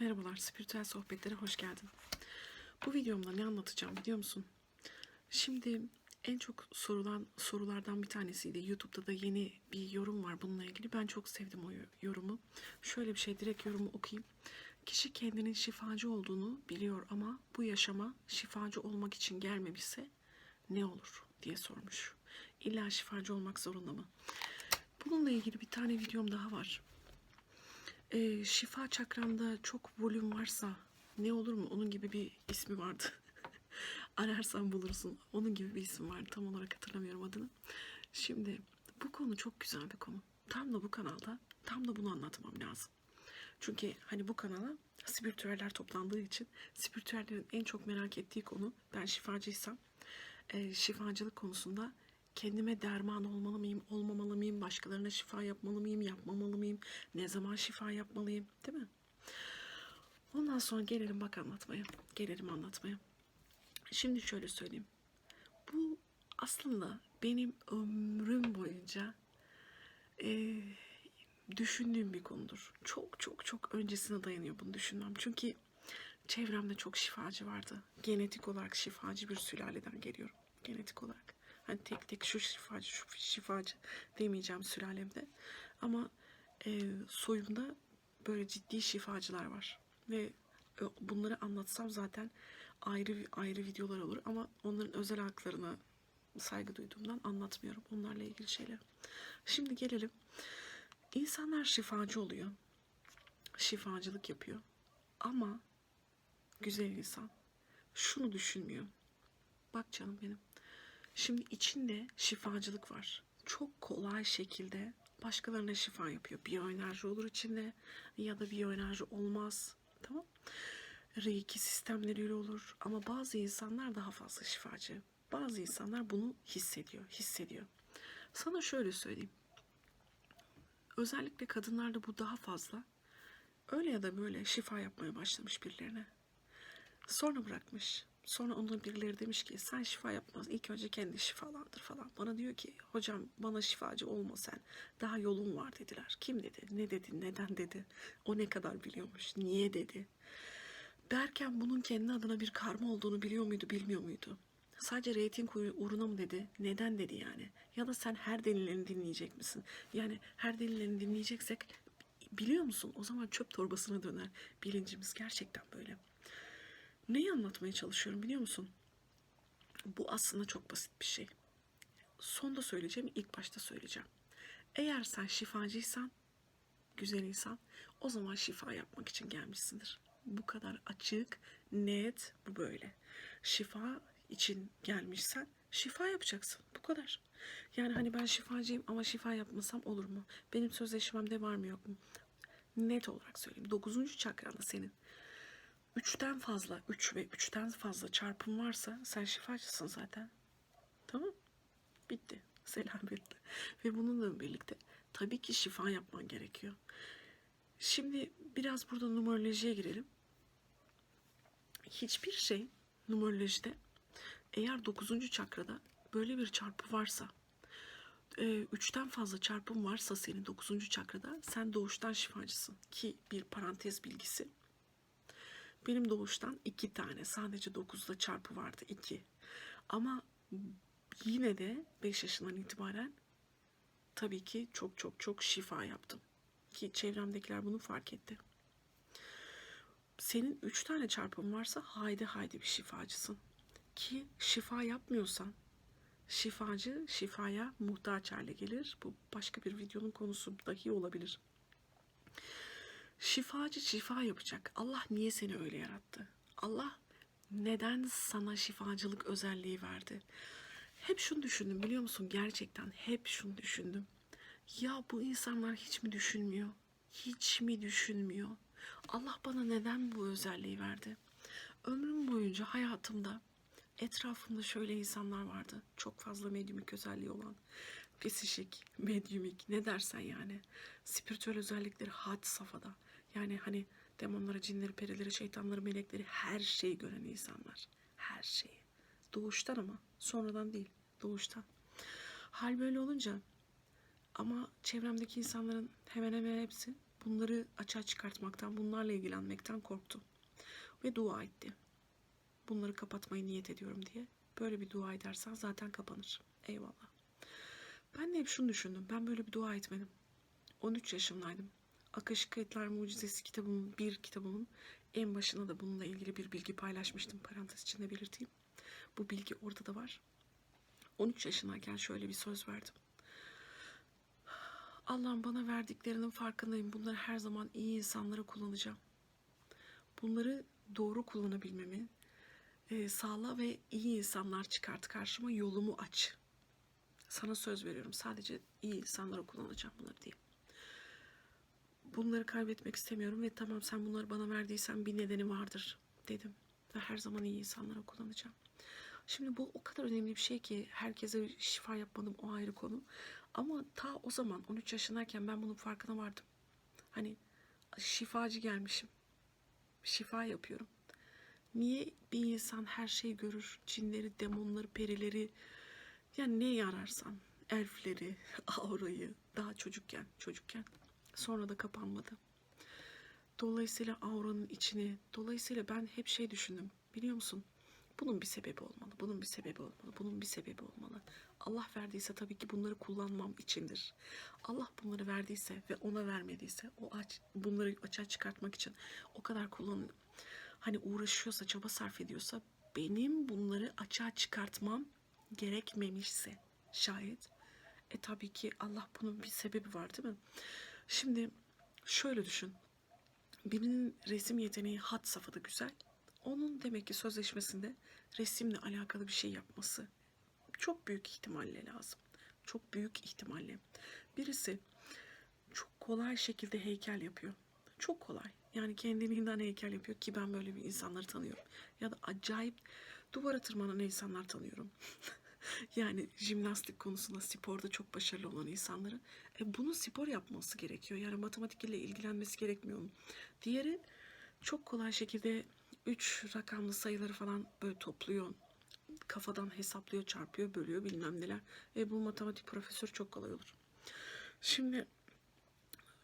Merhabalar, spiritüel sohbetlere hoş geldin. Bu videomda ne anlatacağım biliyor musun? Şimdi en çok sorulan sorulardan bir tanesiydi. YouTube'da da yeni bir yorum var bununla ilgili. Ben çok sevdim o yorumu. Şöyle bir şey, direkt yorumu okuyayım. Kişi kendinin şifacı olduğunu biliyor ama bu yaşama şifacı olmak için gelmemişse ne olur diye sormuş. İlla şifacı olmak zorunda mı? Bununla ilgili bir tane videom daha var. Ee, şifa çakranda çok volüm varsa ne olur mu? Onun gibi bir ismi vardı. Ararsan bulursun. Onun gibi bir isim vardı. Tam olarak hatırlamıyorum adını. Şimdi bu konu çok güzel bir konu. Tam da bu kanalda tam da bunu anlatmam lazım. Çünkü hani bu kanala spiritüeller toplandığı için spiritüellerin en çok merak ettiği konu ben şifacıysam e, şifacılık konusunda kendime derman olmalı mıyım, olmamalı mıyım, başkalarına şifa yapmalı mıyım, yapmamalı mıyım, ne zaman şifa yapmalıyım, değil mi? Ondan sonra gelelim bak anlatmaya, gelelim anlatmaya. Şimdi şöyle söyleyeyim. Bu aslında benim ömrüm boyunca e, düşündüğüm bir konudur. Çok çok çok öncesine dayanıyor bunu düşünmem. Çünkü çevremde çok şifacı vardı. Genetik olarak şifacı bir sülaleden geliyorum. Genetik olarak. Hani tek tek şu şifacı, şu şifacı demeyeceğim sülalemde. Ama e, soyumda böyle ciddi şifacılar var. Ve e, bunları anlatsam zaten ayrı ayrı videolar olur. Ama onların özel haklarına saygı duyduğumdan anlatmıyorum onlarla ilgili şeyler. Şimdi gelelim. İnsanlar şifacı oluyor. Şifacılık yapıyor. Ama güzel insan şunu düşünmüyor. Bak canım benim. Şimdi içinde şifacılık var. Çok kolay şekilde başkalarına şifa yapıyor. Biyoenerji olur içinde ya da biyoenerji olmaz. Tamam. Reiki sistemleriyle olur. Ama bazı insanlar daha fazla şifacı. Bazı insanlar bunu hissediyor, hissediyor. Sana şöyle söyleyeyim. Özellikle kadınlarda bu daha fazla. Öyle ya da böyle şifa yapmaya başlamış birilerine. Sonra bırakmış. Sonra ona birileri demiş ki sen şifa yapmaz. İlk önce kendi şifalandır falan. Bana diyor ki hocam bana şifacı olma sen. Daha yolun var dediler. Kim dedi? Ne dedi? Neden dedi? O ne kadar biliyormuş? Niye dedi? Derken bunun kendi adına bir karma olduğunu biliyor muydu bilmiyor muydu? Sadece reyting uğruna mı dedi? Neden dedi yani? Ya da sen her denileni dinleyecek misin? Yani her denileni dinleyeceksek biliyor musun? O zaman çöp torbasına döner. Bilincimiz gerçekten böyle. Neyi anlatmaya çalışıyorum biliyor musun? Bu aslında çok basit bir şey. Sonda söyleyeceğim, ilk başta söyleyeceğim. Eğer sen şifacıysan, güzel insan, o zaman şifa yapmak için gelmişsindir. Bu kadar açık, net, bu böyle. Şifa için gelmişsen şifa yapacaksın. Bu kadar. Yani hani ben şifacıyım ama şifa yapmasam olur mu? Benim sözleşmemde var mı yok mu? Net olarak söyleyeyim. Dokuzuncu çakranda senin üçten fazla, üç ve üçten fazla çarpım varsa sen şifacısın zaten. Tamam Bitti. Selametle. Ve bununla birlikte tabii ki şifa yapman gerekiyor. Şimdi biraz burada numerolojiye girelim. Hiçbir şey numerolojide eğer dokuzuncu çakrada böyle bir çarpı varsa e, üçten fazla çarpım varsa senin dokuzuncu çakrada sen doğuştan şifacısın ki bir parantez bilgisi benim doğuştan iki tane sadece dokuzda çarpı vardı iki ama yine de beş yaşından itibaren tabii ki çok çok çok şifa yaptım ki çevremdekiler bunu fark etti senin üç tane çarpım varsa haydi haydi bir şifacısın ki şifa yapmıyorsan şifacı şifaya muhtaç hale gelir. Bu başka bir videonun konusu dahi olabilir. Şifacı şifa yapacak. Allah niye seni öyle yarattı? Allah neden sana şifacılık özelliği verdi? Hep şunu düşündüm biliyor musun? Gerçekten hep şunu düşündüm. Ya bu insanlar hiç mi düşünmüyor? Hiç mi düşünmüyor? Allah bana neden bu özelliği verdi? Ömrüm boyunca hayatımda etrafımda şöyle insanlar vardı. Çok fazla medyumik özelliği olan. Psişik, medyumik ne dersen yani. Spiritüel özellikleri had safhada. Yani hani demonları, cinleri, perileri, şeytanları, melekleri her şeyi gören insanlar. Her şeyi. Doğuştan ama sonradan değil. Doğuştan. Hal böyle olunca ama çevremdeki insanların hemen hemen hepsi bunları açığa çıkartmaktan, bunlarla ilgilenmekten korktu. Ve dua etti. Bunları kapatmayı niyet ediyorum diye. Böyle bir dua edersen zaten kapanır. Eyvallah. Ben de hep şunu düşündüm. Ben böyle bir dua etmedim. 13 yaşımdaydım. Akışık Kayıtlar Mucizesi kitabımın, bir kitabımın en başına da bununla ilgili bir bilgi paylaşmıştım. Parantez içinde belirteyim. Bu bilgi orada da var. 13 yaşındayken şöyle bir söz verdim. Allah'ım bana verdiklerinin farkındayım. Bunları her zaman iyi insanlara kullanacağım. Bunları doğru kullanabilmemi e, sağla ve iyi insanlar çıkart karşıma yolumu aç. Sana söz veriyorum. Sadece iyi insanlara kullanacağım bunları diye. Bunları kaybetmek istemiyorum ve tamam sen bunları bana verdiysen bir nedeni vardır dedim. Ve her zaman iyi insanlara kullanacağım. Şimdi bu o kadar önemli bir şey ki herkese şifa yapmadım o ayrı konu. Ama ta o zaman 13 yaşındayken ben bunun farkına vardım. Hani şifacı gelmişim. Şifa yapıyorum. Niye bir insan her şeyi görür? Cinleri, demonları, perileri, yani ne ararsan, elfleri, aurayı daha çocukken, çocukken sonra da kapanmadı. Dolayısıyla auranın içini, dolayısıyla ben hep şey düşündüm. Biliyor musun? Bunun bir sebebi olmalı. Bunun bir sebebi olmalı. Bunun bir sebebi olmalı. Allah verdiyse tabii ki bunları kullanmam içindir. Allah bunları verdiyse ve ona vermediyse o aç bunları açığa çıkartmak için o kadar kullan hani uğraşıyorsa, çaba sarf ediyorsa benim bunları açığa çıkartmam gerekmemişse şayet e tabii ki Allah bunun bir sebebi var değil mi? Şimdi şöyle düşün. Birinin resim yeteneği hat safhada güzel. Onun demek ki sözleşmesinde resimle alakalı bir şey yapması çok büyük ihtimalle lazım. Çok büyük ihtimalle. Birisi çok kolay şekilde heykel yapıyor. Çok kolay. Yani kendiliğinden heykel yapıyor ki ben böyle bir insanları tanıyorum. Ya da acayip duvara tırmanan insanlar tanıyorum. yani jimnastik konusunda sporda çok başarılı olan insanları. E, bunun spor yapması gerekiyor. Yani matematik ile ilgilenmesi gerekmiyor mu? Diğeri çok kolay şekilde üç rakamlı sayıları falan böyle topluyor. Kafadan hesaplıyor, çarpıyor, bölüyor bilmem neler. E bu matematik profesör çok kolay olur. Şimdi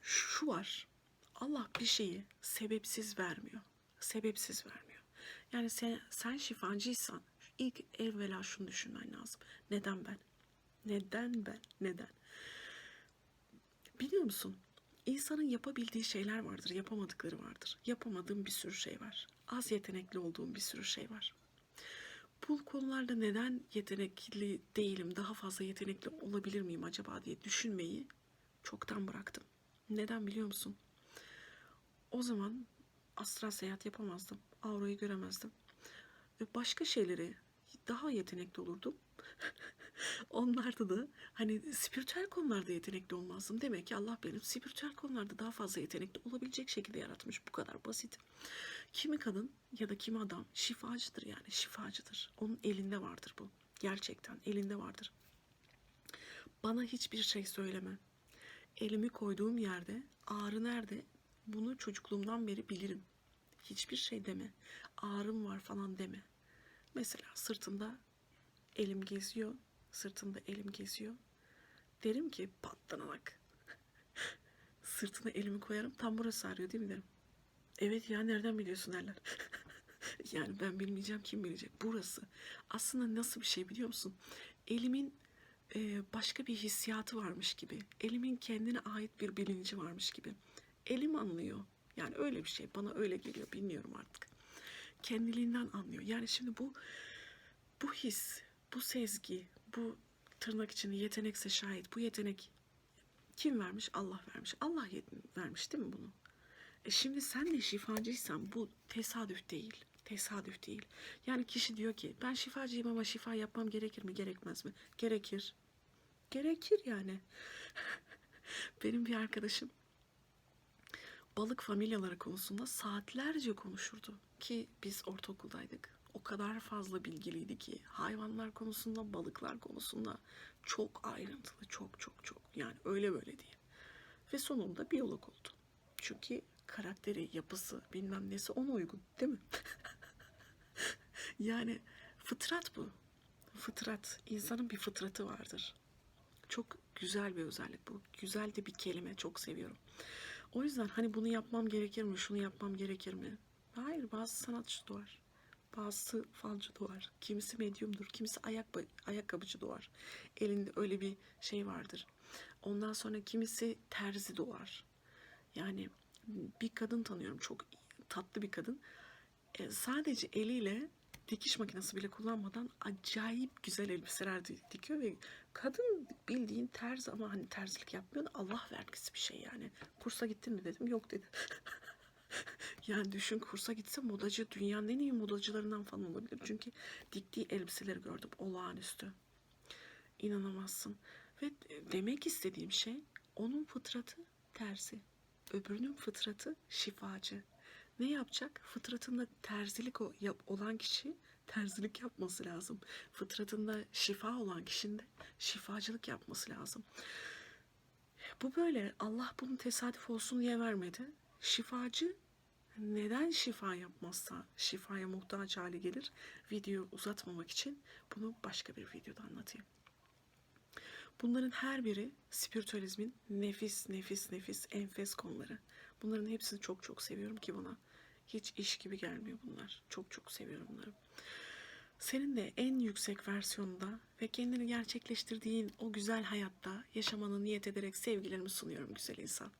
şu var. Allah bir şeyi sebepsiz vermiyor. Sebepsiz vermiyor. Yani sen, sen şifacıysan ilk evvela şunu düşünmen lazım. Neden ben? Neden ben? Neden? Biliyor musun? İnsanın yapabildiği şeyler vardır, yapamadıkları vardır. Yapamadığım bir sürü şey var. Az yetenekli olduğum bir sürü şey var. Bu konularda neden yetenekli değilim, daha fazla yetenekli olabilir miyim acaba diye düşünmeyi çoktan bıraktım. Neden biliyor musun? O zaman astral seyahat yapamazdım. Aurayı göremezdim. Başka şeylere daha yetenekli olurdum. Onlarda da hani spiritüel konularda yetenekli olmazdım. Demek ki Allah benim spiritüel konularda daha fazla yetenekli olabilecek şekilde yaratmış. Bu kadar basit. Kimi kadın ya da kimi adam şifacıdır yani şifacıdır. Onun elinde vardır bu. Gerçekten elinde vardır. Bana hiçbir şey söyleme. Elimi koyduğum yerde ağrı nerede bunu çocukluğumdan beri bilirim. Hiçbir şey deme. Ağrım var falan deme. Mesela sırtımda elim geziyor. Sırtımda elim geziyor. Derim ki patlananak. Sırtına elimi koyarım. Tam burası ağrıyor değil mi derim. Evet ya nereden biliyorsun derler. yani ben bilmeyeceğim kim bilecek. Burası. Aslında nasıl bir şey biliyor musun? Elimin e, başka bir hissiyatı varmış gibi. Elimin kendine ait bir bilinci varmış gibi. Elim anlıyor. Yani öyle bir şey. Bana öyle geliyor. Bilmiyorum artık. Kendiliğinden anlıyor. Yani şimdi bu bu his, bu sezgi, bu tırnak içinde yetenekse şahit. Bu yetenek kim vermiş? Allah vermiş. Allah vermiş değil mi bunu? E şimdi sen de şifacıysan bu tesadüf değil. Tesadüf değil. Yani kişi diyor ki ben şifacıyım ama şifa yapmam gerekir mi gerekmez mi? Gerekir. Gerekir yani. Benim bir arkadaşım balık familyaları konusunda saatlerce konuşurdu. Ki biz ortaokuldaydık. O kadar fazla bilgiliydi ki hayvanlar konusunda, balıklar konusunda çok ayrıntılı, çok çok çok. Yani öyle böyle değil. Ve sonunda biyolog oldu. Çünkü karakteri, yapısı, bilmem nesi ona uygun değil mi? yani fıtrat bu. Fıtrat. İnsanın bir fıtratı vardır. Çok güzel bir özellik bu. Güzel de bir kelime. Çok seviyorum. O yüzden hani bunu yapmam gerekir mi, şunu yapmam gerekir mi? Hayır, bazı sanatçı doğar. Bazısı falcı doğar. Kimisi medyumdur, kimisi ayak ayakkabıcı doğar. Elinde öyle bir şey vardır. Ondan sonra kimisi terzi doğar. Yani bir kadın tanıyorum çok tatlı bir kadın. E, sadece eliyle dikiş makinesi bile kullanmadan acayip güzel elbiseler di- dikiyor ve kadın bildiğin terzi ama hani terzilik yapmıyor da Allah vergisi bir şey yani. Kursa gittin mi dedim yok dedi. yani düşün kursa gitse modacı dünyanın en iyi modacılarından falan olabilir. Çünkü diktiği elbiseleri gördüm olağanüstü. İnanamazsın. Ve demek istediğim şey onun fıtratı tersi. Öbürünün fıtratı şifacı. Ne yapacak? Fıtratında terzilik olan kişi terzilik yapması lazım. Fıtratında şifa olan kişinin de şifacılık yapması lazım. Bu böyle. Allah bunu tesadüf olsun diye vermedi. Şifacı neden şifa yapmazsa şifaya muhtaç hale gelir. Videoyu uzatmamak için bunu başka bir videoda anlatayım. Bunların her biri spiritüalizmin nefis nefis nefis enfes konuları. Bunların hepsini çok çok seviyorum ki bana hiç iş gibi gelmiyor bunlar. Çok çok seviyorum bunları. Senin de en yüksek versiyonunda ve kendini gerçekleştirdiğin o güzel hayatta yaşamanı niyet ederek sevgilerimi sunuyorum güzel insan.